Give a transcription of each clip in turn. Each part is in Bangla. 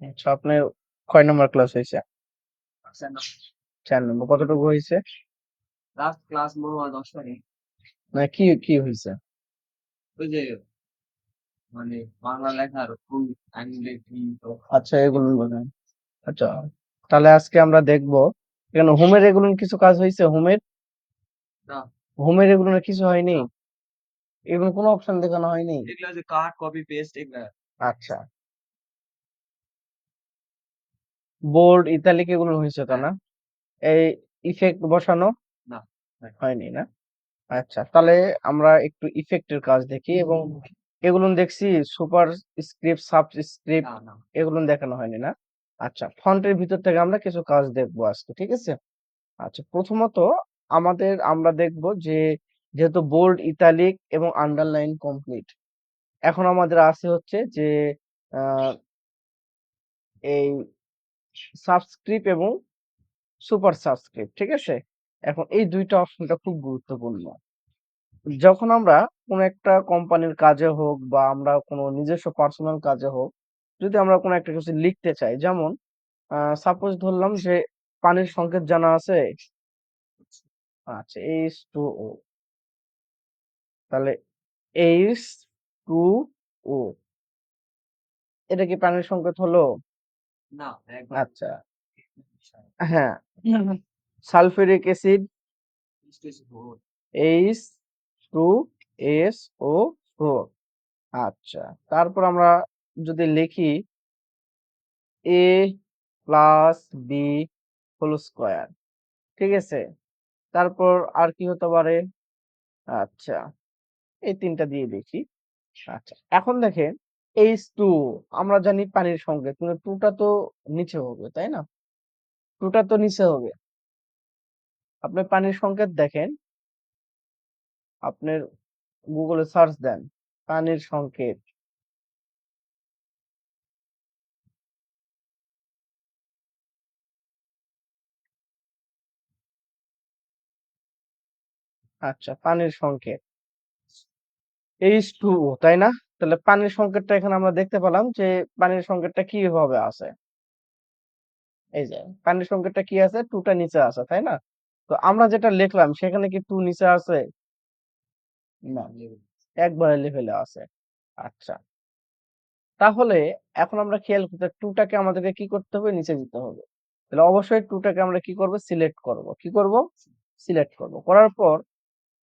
আচ্ছা আপনার কয় নম্বর ক্লাস হয়েছে? চার নম্বর। কতটুকু হয়েছে? লাস্ট ক্লাস হয় দশ তারিখ না কি কি হয়েছে? ওই যে মানে বাংলা লেখার ফুল আচ্ছা এগুলো বলেন। আচ্ছা তাহলে আজকে আমরা দেখব। এখানে হোমের এগুলো কিছু কাজ হয়েছে হোমের? না। হোমের এগুলো কিছু হয়নি? এগুলো কোনো অপশন দেখানো হয়নি? এগুলো যে কাট কপি পেস্ট এগুলা। আচ্ছা। বোল্ড ইতালিক এগুলো হয়েছে তো না? এই ইফেক্ট বসানো? না। হয়নি না? আচ্ছা তাহলে আমরা একটু ইফেক্টের কাজ দেখি এবং এগুলো দেখছি সুপার স্ক্রিপ্ট সাব স্ক্রিপ্ট না না। এগুলো দেখানো হয়নি না? আচ্ছা ফন্টের ভিতর থেকে আমরা কিছু কাজ দেখব আজকে ঠিক আছে? আচ্ছা প্রথমত আমাদের আমরা দেখব যে যেহেতু বোল্ড ইতালিক এবং আন্ডারলাইন কমপ্লিট এখন আমাদের আছে হচ্ছে যে আহ, এই সাবস্ক্রিপ্ট এবং সুপার সাবস্ক্রিপ্ট ঠিক আছে? এখন এই দুইটা অপশনটা খুব গুরুত্বপূর্ণ। যখন আমরা কোনো একটা কোম্পানির কাজে হোক বা আমরা কোনো নিজস্ব পার্সোনাল কাজে হোক যদি আমরা কোনো একটা কিছু লিখতে চাই যেমন সাপোজ ধরলাম যে পানির সংকেত জানা আছে? আচ্ছা এইচ টু ও তাহলে এইচ টু ও এটা কি পানির সংকেত হলো? না আচ্ছা। হ্যাঁ। Sulphuric acid? H two S O four. আচ্ছা তারপর আমরা যদি লিখি A plus B whole square, ঠিক আছে? তারপর আর কি হতে পারে? আচ্ছা এই তিনটা দিয়ে দেখি। আচ্ছা এখন দেখেন এইচ টু, আমরা জানি পানির সংকেত, কিন্তু টুটা তো নিচে হবে, তাই না? টুটা তো নিচে হবে। আপনি পানির সংকেত দেখেন আপনার গুগলে সার্চ দেন, পানির সংকেত। আচ্ছা পানির সংকেত। এইচ টু তাই না? তাহলে পানির সংকেতটা এখানে আমরা দেখতে পেলাম যে পানির সংকেতটা কীভাবে আছে। এই যে, পানির সংকেতটা কি আছে? টুটা নিচে আছে, তাই না? তো আমরা যেটা লিখলাম, সেখানে কি টু নিচে আছে? না একবারে লেভেলে আছে। আচ্ছা। তাহলে এখন আমরা খেয়াল করতে টুটাকে আমাদেরকে কি করতে হবে? নিচে দিতে হবে। তাহলে অবশ্যই টুটাকে আমরা কি করব? সিলেক্ট করব। কি করব? সিলেক্ট করব। করার পর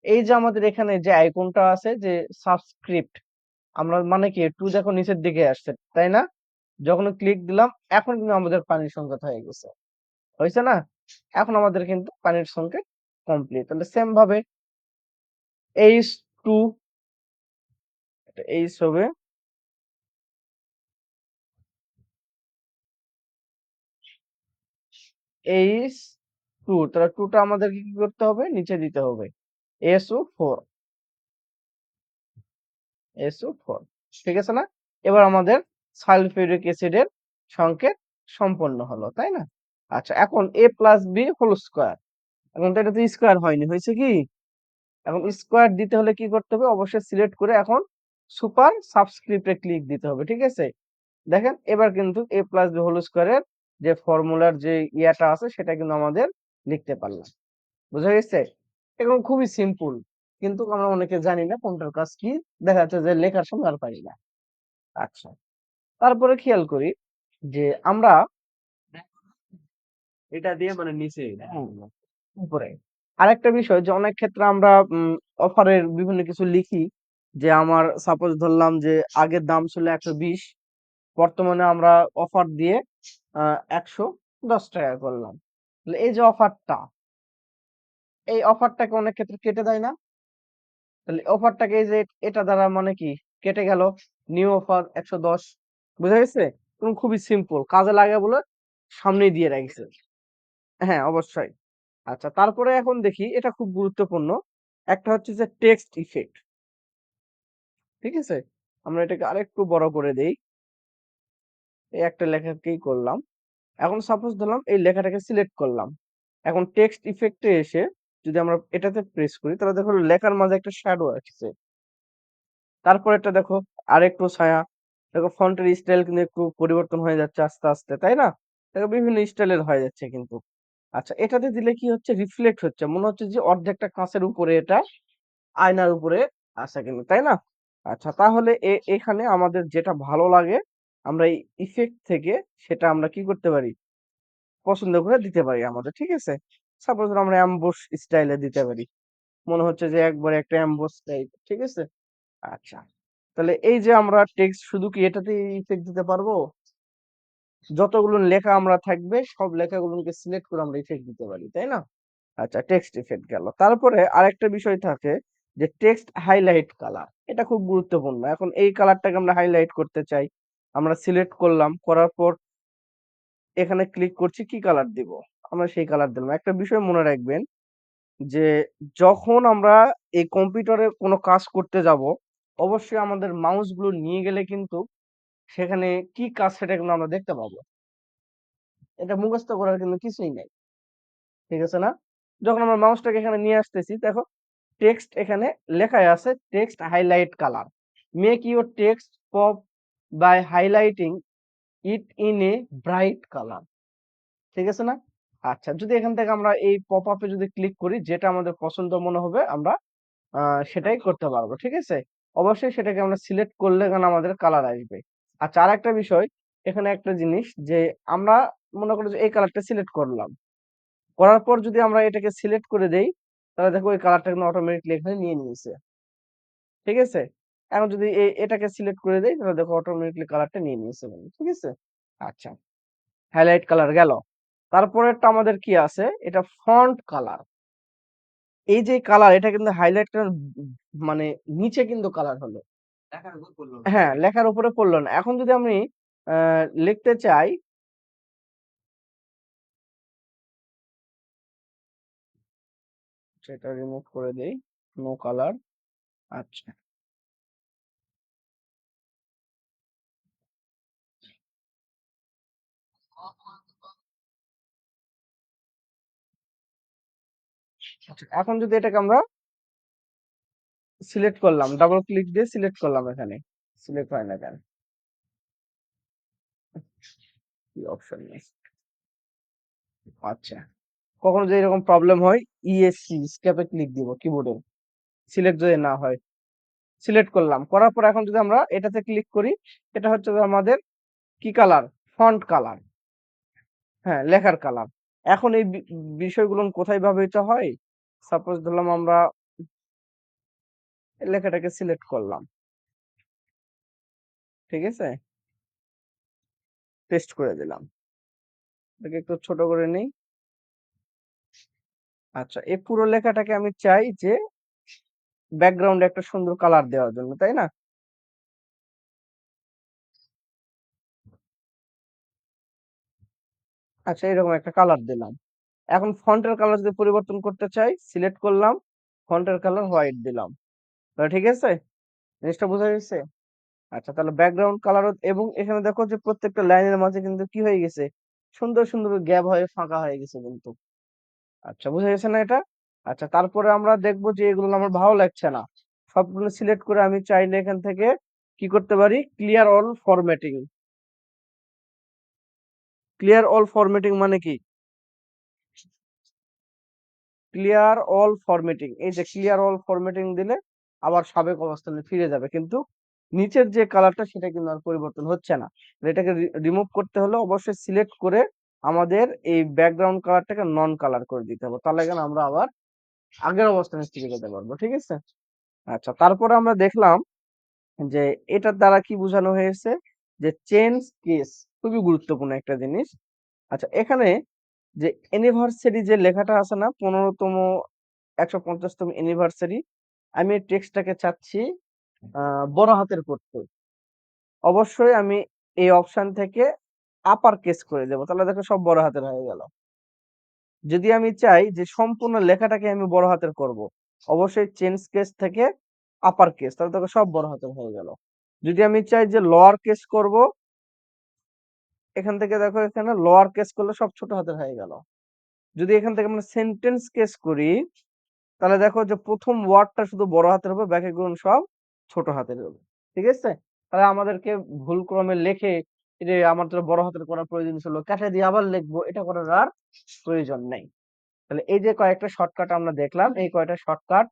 এই যে আমাদের এখানে যে আইকনটা আছে, যে সাবস্ক্রিপ্ট আমরা মানে কি টু দেখো নিচের দিকে আসছে, তাই না? যখন ক্লিক দিলাম, এখন কিন্তু আমাদের পানির সংকেত হয়ে গেছে। হয়েছে না? এখন আমাদের কিন্তু পানির সংকেত কমপ্লিট তাহলে সেম ভাবে এইচ টু এইচ হবে। এইচ টু, তাহলে টুটা আমাদেরকে কি করতে হবে? নিচে দিতে হবে। S O four. S O four. ঠিক আছে না? এবার আমাদের সালফিউরিক অ্যাসিডের সংকেত সম্পন্ন হলো, তাই না? আচ্ছা এখন A plus B whole square এখন তো এটা তো স্কোয়ার হয়নি, হয়েছে কি? এখন স্কোয়ার দিতে হলে কি করতে হবে? অবশ্যই সিলেক্ট করে এখন সুপার সাবস্ক্রিপ্টে ক্লিক দিতে হবে ঠিক আছে? দেখেন এবার কিন্তু এ প্লাস বি হোল স্কোয়ারের যে ফর্মুলার যে ইয়াটা আছে সেটা কিন্তু আমাদের লিখতে পারলাম। বুঝা গেছে? এখন খুবই সিম্পল কিন্তু আমরা অনেকে জানি না কোনটার কাজ কি। দেখা যাচ্ছে যে লেখার সময় আর পারি না। আচ্ছা তারপরে খেয়াল করি যে আমরা এটা দিয়ে মানে নিচে উপরে। আরেকটা বিষয় যে, অনেক ক্ষেত্রে আমরা অফারের বিভিন্ন কিছু লিখি। যে, আমার সাপোজ ধরলাম যে, আগের দাম ছিল একশো বিশ, বর্তমানে আমরা অফার দিয়ে একশো দশ টাকা করলাম। এই যে অফারটা এই অফারটাকে অনেক ক্ষেত্রে কেটে দেয় না? তাহলে অফারটাকে এই যে, এটা দ্বারা মানে কি, কেটে গেল নিউ অফার একশো দশ, বুঝা গেছে? এবং খুবই সিম্পল কাজে লাগে বলে সামনেই দিয়ে রাখছে। হ্যাঁ অবশ্যই। আচ্ছা তারপরে এখন দেখি এটা খুব গুরুত্বপূর্ণ। একটা হচ্ছে যে টেক্সট ইফেক্ট। ঠিক আছে? আমরা এটাকে আরেকটু বড় করে দেই। এই একটা লেখাকেই করলাম। এখন সাপোজ ধরলাম এই লেখাটাকে সিলেক্ট করলাম। এখন টেক্সট ইফেক্টে এসে যদি আমরা এটাতে প্রেস করি, তাহলে দেখো লেখার মাঝে একটা শ্যাডো আসছে। তারপর এটা দেখো আরেকটু ছায়া। দেখো ফন্টের স্টাইল কিন্তু একটু পরিবর্তন হয়ে যাচ্ছে আস্তে আস্তে, তাই না? দেখো বিভিন্ন স্টাইলের হয়ে যাচ্ছে কিন্তু। আচ্ছা এটাতে দিলে কি হচ্ছে? রিফ্লেক্ট হচ্ছে। মনে হচ্ছে যে অর্ধেকটা কাঁচের উপরে এটা আয়নার উপরে আছে কিন্তু, তাই না? আচ্ছা তাহলে এখানে আমাদের যেটা ভালো লাগে, আমরা এই ইফেক্ট থেকে সেটা আমরা কি করতে পারি? পছন্দ করে দিতে পারি আমাদের, ঠিক আছে? সাপোজ আমরা অ্যাম্বুশ স্টাইলে দিতে পারি। মনে হচ্ছে যে একবারে একটা অ্যাম্বোস টাইপ ঠিক আছে? আচ্ছা তাহলে এই যে আমরা টেক্সট শুধু কি এটাতেই ইফেক্ট দিতে পারব? যতগুলো লেখা আমরা থাকবে, সব লেখাগুলোকে সিলেক্ট করে আমরা ইফেক্ট দিতে পারি, তাই না? আচ্ছা টেক্সট ইফেক্ট গেল। তারপরে আরেকটা বিষয় থাকে যে টেক্সট হাইলাইট কালার এটা খুব গুরুত্বপূর্ণ। এখন এই কালারটাকে আমরা হাইলাইট করতে চাই, আমরা সিলেক্ট করলাম, করার পর এখানে ক্লিক করছি, কি কালার দিব? আমরা সেই কালার দিলাম। একটা বিষয় মনে রাখবেন যে যখন আমরা এই কম্পিউটারে কোনো কাজ করতে যাব, অবশ্যই আমাদের মাউসগুলো নিয়ে গেলে কিন্তু সেখানে কি কাজ সেটা কিন্তু আমরা দেখতে পাবো। এটা মুখস্থ করার কিন্তু কিছুই নাই। ঠিক আছে না? যখন আমরা মাউসটাকে এখানে নিয়ে আসতেছি, দেখো টেক্সট এখানে লেখায় আছে text highlight colour make your text pop by highlighting it in a bright colour ঠিক আছে না? আচ্ছা যদি এখান থেকে আমরা এই পপ আপে যদি ক্লিক করি, যেটা আমাদের পছন্দ মনে হবে, আমরা সেটাই করতে পারব। ঠিক আছে? অবশ্যই সেটাকে আমরা সিলেক্ট করলে কেন আমাদের কালার আসবে। আচ্ছা আর একটা বিষয়। এখানে একটা জিনিস যে আমরা মনে করি যে এই কালারটা সিলেক্ট করলাম। করার পর যদি আমরা এটাকে সিলেক্ট করে দেই তাহলে দেখো ওই কালারটা কিন্তু অটোমেটিকলি এখানে নিয়ে নিয়েছে। ঠিক আছে? এখন যদি এটাকে সিলেক্ট করে দেই তাহলে দেখো অটোমেটিকলি কালারটা নিয়ে নিয়েছে কিন্তু, ঠিক আছে? আচ্ছা। হাইলাইট কালার গেল। তারপরেরটা আমাদের কি আছে? এটা ফন্ট কালার এই যে কালার এটা কিন্তু হাইলাইট মানে নিচে কিন্তু কালার হলো। করল হ্যাঁ লেখার উপরে পড়ল না। এখন যদি আমি লিখতে চাই সেটা রিমুভ করে দেই। নো কালার আচ্ছা। আচ্ছা, এখন যদি এটাকে আমরা সিলেক্ট করলাম ডাবল ক্লিক দিয়ে সিলেক্ট করলাম এখানে। সিলেক্ট হয় না কেন? কি অপশন নেই আচ্ছা। কখনো যদি এরকম প্রবলেম হয় ইএসসি স্ক্যাপে ক্লিক দিব কিবোর্ডে সিলেক্ট যদি না হয়। সিলেক্ট করলাম, করার পর এখন যদি আমরা এটাতে ক্লিক করি, এটা হচ্ছে আমাদের কি কালার ফন্ট কালার হ্যাঁ লেখার কালার এখন এই বিষয়গুলো কোথায় ব্যবহৃত হয়? সাপোজ ধরলাম আমরা লেখাটাকে সিলেক্ট করলাম। ঠিক আছে? পেস্ট করে দিলাম। এটাকে একটু ছোট করে নেই। আচ্ছা এই পুরো লেখাটাকে আমি চাই যে ব্যাকগ্রাউন্ডে একটা সুন্দর কালার দেওয়ার জন্য, তাই না? আচ্ছা এরকম একটা কালার দিলাম। এখন ফন্টের কালার যদি পরিবর্তন করতে চাই সিলেক্ট করলাম ফন্টের কালার হোয়াইট দিলাম। ঠিক আছে? জিনিসটা বোঝা গেছে আচ্ছা তাহলে ব্যাকগ্রাউন্ড কালার এবং এখানে দেখো যে প্রত্যেকটা লাইনের মাঝে কিন্তু কি হয়ে গেছে? সুন্দর সুন্দর গ্যাপ হয়ে, ফাঁকা হয়ে গেছে কিন্তু। আচ্ছা বুঝা গেছে না এটা? আচ্ছা তারপরে আমরা দেখব যে এগুলো আমার ভালো লাগছে না। সবগুলো সিলেক্ট করে আমি চাইলে এখান থেকে কি করতে পারি? Clear all formatting clear all formatting মানে কি? ক্লিয়ার অল ফরম্যাটিং এই যে ক্লিয়ার অল ফরম্যাটিং দিলে আবার সাবেক অবস্থানে ফিরে যাবে। কিন্তু নিচের যে কালারটা সেটা কিন্তু আর পরিবর্তন হচ্ছে না। এটাকে রিমুভ করতে হলে অবশ্যই সিলেক্ট করে আমাদের এই ব্যাকগ্রাউন্ড কালারটাকে নন কালার করে দিতে হবে। তাহলে এখানে আমরা আবার আগের অবস্থানে ফিরে যেতে পারব, ঠিক আছে? আচ্ছা তারপরে আমরা দেখলাম যে এটার দ্বারা কি বোঝানো হয়েছে যে চেঞ্জ কেস খুবই গুরুত্বপূর্ণ একটা জিনিস। আচ্ছা এখানে যে অ্যানিভার্সারি যে লেখাটা আছে না, পনেরোতম, একশো পঞ্চাশতম অ্যানিভার্সারি আমি টেক্সটটাকে চাচ্ছি বড় হাতের করতে। অবশ্যই আমি এই অপশন থেকে আপার কেস করে দেবো। তাহলে দেখো সব বড় হাতের হয়ে গেল। যদি আমি চাই যে সম্পূর্ণ লেখাটাকে আমি বড় হাতের করব, অবশ্যই চেঞ্জ কেস থেকে আপার কেস তাহলে দেখো সব বড় হাতের হয়ে গেল। যদি আমি চাই যে লোয়ার কেস করব, এখান থেকে দেখো এখানে লোয়ার কেস করলে সব ছোট হাতের হয়ে গেল। যদি এখান থেকে আমরা সেন্টেন্স কেস করি তাহলে দেখো যে প্রথম ওয়ার্ডটা শুধু বড় হাতের হবে বাকিগুলো সব ছোট হাতের হবে। ঠিক আছে? তাহলে আমাদেরকে ভুল ক্রমে লেখে যে আমাদের বড় হাতের করার প্রয়োজন ছিল কেটে দিয়ে আবার লিখব, এটা করার আর প্রয়োজন নেই। তাহলে এই যে কয়েকটা শর্টকাট আমরা দেখলাম, এই কয়টা শর্টকাট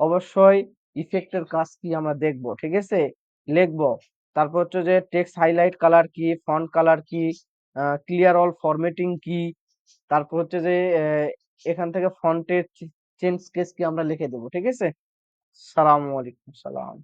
অবশ্যই ইফেক্টের কাজ কি আমরা দেখব, ঠিক আছে? লিখব। তারপর হচ্ছে যে টেক্সট হাইলাইট কালার কি ফন্ট কালার কি ক্লিয়ার অল ফরম্যাটিং কি, তারপর হচ্ছে যে এখান থেকে ফন্টের চেঞ্জ কেস কি আমরা লিখে দেবো ঠিক আছে? সালামু আলাইকুম সালাম।